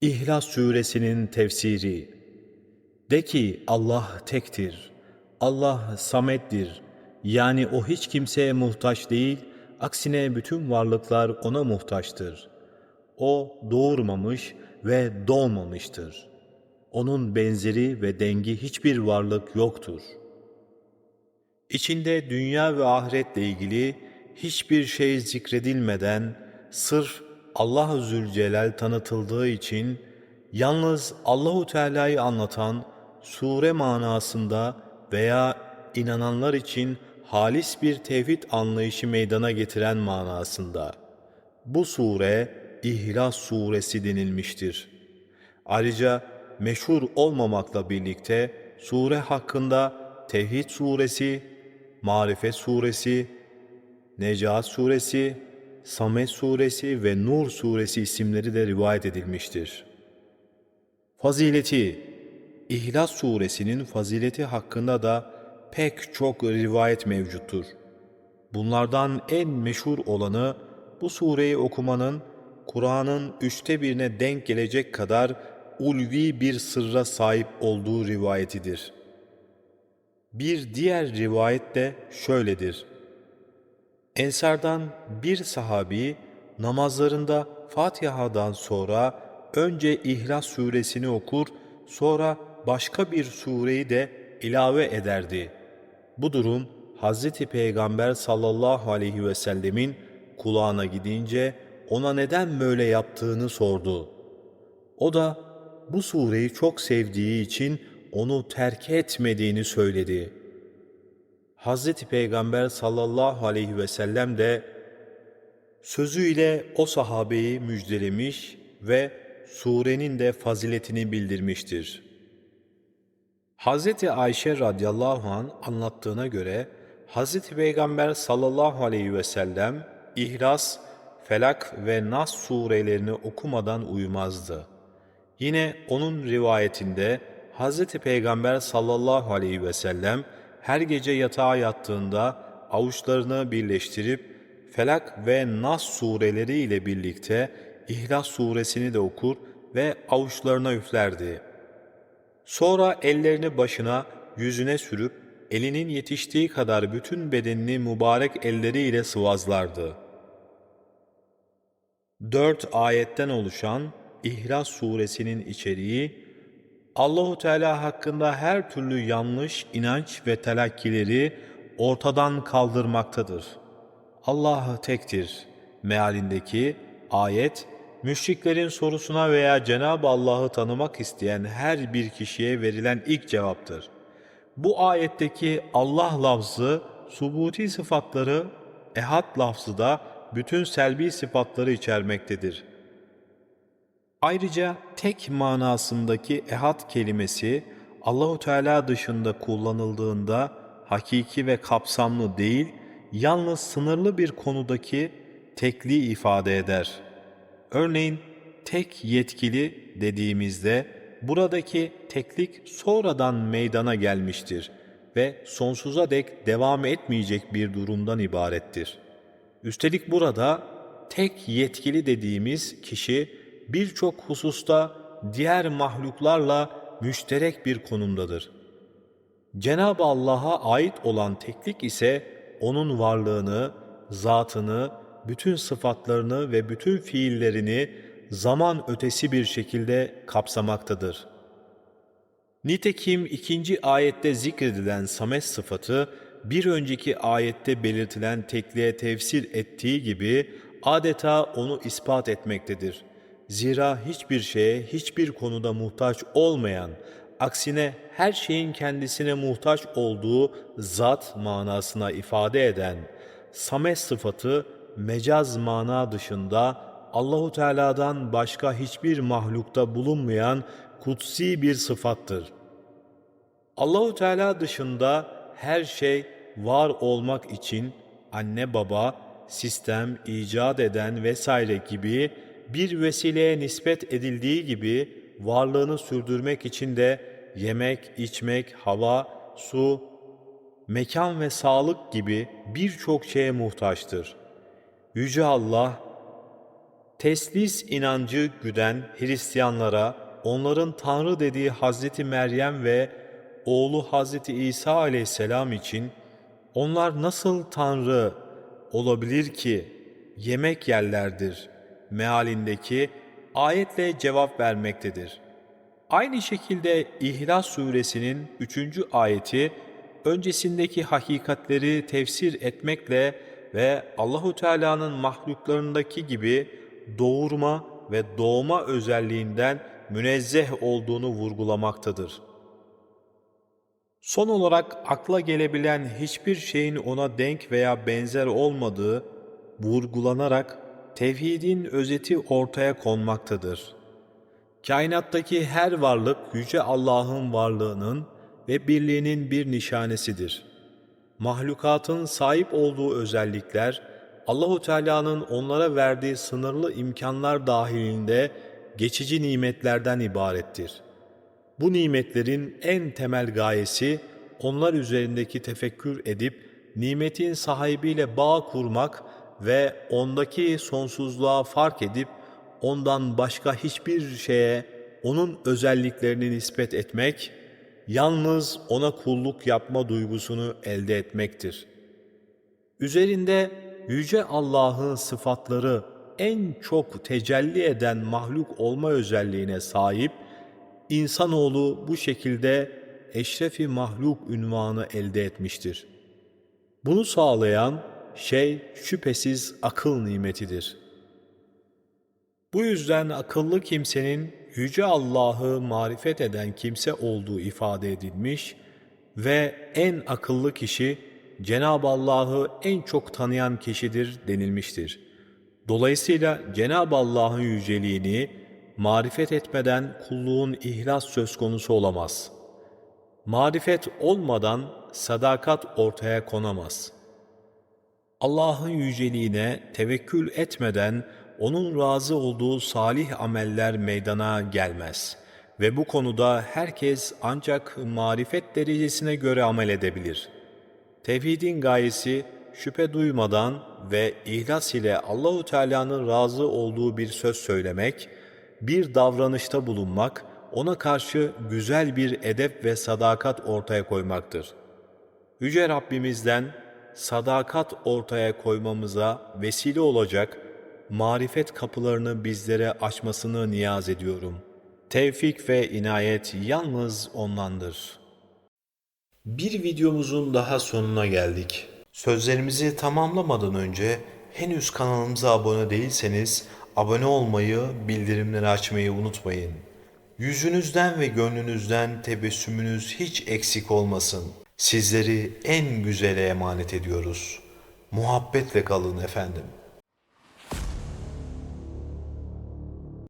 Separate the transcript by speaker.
Speaker 1: İhlas Suresinin tefsiri De ki Allah tektir. Allah samettir. Yani o hiç kimseye muhtaç değil, aksine bütün varlıklar ona muhtaçtır. O doğurmamış ve doğmamıştır. Onun benzeri ve dengi hiçbir varlık yoktur. İçinde dünya ve ahiretle ilgili hiçbir şey zikredilmeden sırf Allah Zülcelal tanıtıldığı için yalnız Allahu Teala'yı anlatan sure manasında veya inananlar için halis bir tevhid anlayışı meydana getiren manasında. Bu sure İhlas suresi denilmiştir. Ayrıca meşhur olmamakla birlikte sure hakkında Tevhid suresi, Marifet suresi, Necat suresi, Samet suresi ve Nur suresi isimleri de rivayet edilmiştir. Fazileti İhlas suresinin fazileti hakkında da pek çok rivayet mevcuttur. Bunlardan en meşhur olanı bu sureyi okumanın Kur'an'ın üçte birine denk gelecek kadar ulvi bir sırra sahip olduğu rivayetidir. Bir diğer rivayet de şöyledir. Ensardan bir sahabi namazlarında Fatiha'dan sonra önce İhlas suresini okur, sonra başka bir sureyi de ilave ederdi. Bu durum Hz. Peygamber sallallahu aleyhi ve sellemin kulağına gidince ona neden böyle yaptığını sordu. O da bu sureyi çok sevdiği için onu terk etmediğini söyledi. Hazreti Peygamber sallallahu aleyhi ve sellem de sözüyle o sahabeyi müjdelemiş ve surenin de faziletini bildirmiştir. Hazreti Ayşe radıyallahu an anlattığına göre Hazreti Peygamber sallallahu aleyhi ve sellem İhlas, Felak ve Nas surelerini okumadan uyumazdı. Yine onun rivayetinde Hazreti Peygamber sallallahu aleyhi ve sellem her gece yatağa yattığında avuçlarını birleştirip Felak ve Nas sureleri ile birlikte İhlas suresini de okur ve avuçlarına üflerdi. Sonra ellerini başına, yüzüne sürüp elinin yetiştiği kadar bütün bedenini mübarek elleriyle sıvazlardı. Dört ayetten oluşan İhlas suresinin içeriği, Allahu Teala hakkında her türlü yanlış inanç ve telakkileri ortadan kaldırmaktadır. Allah tektir. Mealindeki ayet, müşriklerin sorusuna veya Cenab-ı Allah'ı tanımak isteyen her bir kişiye verilen ilk cevaptır. Bu ayetteki Allah lafzı, subuti sıfatları, ehad lafzı da bütün selbi sıfatları içermektedir. Ayrıca tek manasındaki ehad kelimesi Allahu Teala dışında kullanıldığında hakiki ve kapsamlı değil, yalnız sınırlı bir konudaki tekliği ifade eder. Örneğin tek yetkili dediğimizde buradaki teklik sonradan meydana gelmiştir ve sonsuza dek devam etmeyecek bir durumdan ibarettir. Üstelik burada tek yetkili dediğimiz kişi birçok hususta diğer mahluklarla müşterek bir konumdadır. Cenab-ı Allah'a ait olan teklik ise onun varlığını, zatını, bütün sıfatlarını ve bütün fiillerini zaman ötesi bir şekilde kapsamaktadır. Nitekim ikinci ayette zikredilen samet sıfatı bir önceki ayette belirtilen tekliğe tefsir ettiği gibi adeta onu ispat etmektedir. Zira hiçbir şeye, hiçbir konuda muhtaç olmayan, aksine her şeyin kendisine muhtaç olduğu zat manasına ifade eden samet sıfatı mecaz mana dışında Allahu Teala'dan başka hiçbir mahlukta bulunmayan kutsi bir sıfattır. Allahu Teala dışında her şey var olmak için anne baba, sistem, icat eden vesaire gibi bir vesileye nispet edildiği gibi varlığını sürdürmek için de yemek, içmek, hava, su, mekan ve sağlık gibi birçok şeye muhtaçtır. Yüce Allah, Teslis inancı güden Hristiyanlara onların Tanrı dediği Hazreti Meryem ve oğlu Hazreti İsa aleyhisselam için onlar nasıl Tanrı olabilir ki yemek yerlerdir mealindeki ayetle cevap vermektedir. Aynı şekilde İhlas suresinin 3. ayeti öncesindeki hakikatleri tefsir etmekle ve Allahu Teala'nın mahluklarındaki gibi doğurma ve doğma özelliğinden münezzeh olduğunu vurgulamaktadır. Son olarak akla gelebilen hiçbir şeyin ona denk veya benzer olmadığı vurgulanarak tevhidin özeti ortaya konmaktadır. Kainattaki her varlık yüce Allah'ın varlığının ve birliğinin bir nişanesidir. Mahlukatın sahip olduğu özellikler Allahu Teala'nın onlara verdiği sınırlı imkanlar dahilinde geçici nimetlerden ibarettir. Bu nimetlerin en temel gayesi onlar üzerindeki tefekkür edip nimetin sahibiyle bağ kurmak ve ondaki sonsuzluğa fark edip ondan başka hiçbir şeye onun özelliklerini nispet etmek, yalnız ona kulluk yapma duygusunu elde etmektir. Üzerinde yüce Allah'ın sıfatları en çok tecelli eden mahluk olma özelliğine sahip, insanoğlu bu şekilde eşrefi mahluk ünvanı elde etmiştir. Bunu sağlayan şey şüphesiz akıl nimetidir. Bu yüzden akıllı kimsenin Yüce Allah'ı marifet eden kimse olduğu ifade edilmiş ve en akıllı kişi Cenab-ı Allah'ı en çok tanıyan kişidir denilmiştir. Dolayısıyla Cenab-ı Allah'ın yüceliğini marifet etmeden kulluğun ihlas söz konusu olamaz. Marifet olmadan sadakat ortaya konamaz. Allah'ın yüceliğine tevekkül etmeden onun razı olduğu salih ameller meydana gelmez ve bu konuda herkes ancak marifet derecesine göre amel edebilir. Tevhidin gayesi şüphe duymadan ve ihlas ile Allahu Teala'nın razı olduğu bir söz söylemek, bir davranışta bulunmak, ona karşı güzel bir edep ve sadakat ortaya koymaktır. Yüce Rabbimizden sadakat ortaya koymamıza vesile olacak marifet kapılarını bizlere açmasını niyaz ediyorum. Tevfik ve inayet yalnız O'ndandır. Bir videomuzun daha sonuna geldik. Sözlerimizi tamamlamadan önce henüz kanalımıza abone değilseniz abone olmayı, bildirimleri açmayı unutmayın. Yüzünüzden ve gönlünüzden tebessümünüz hiç eksik olmasın. Sizleri en güzele emanet ediyoruz. Muhabbetle kalın efendim.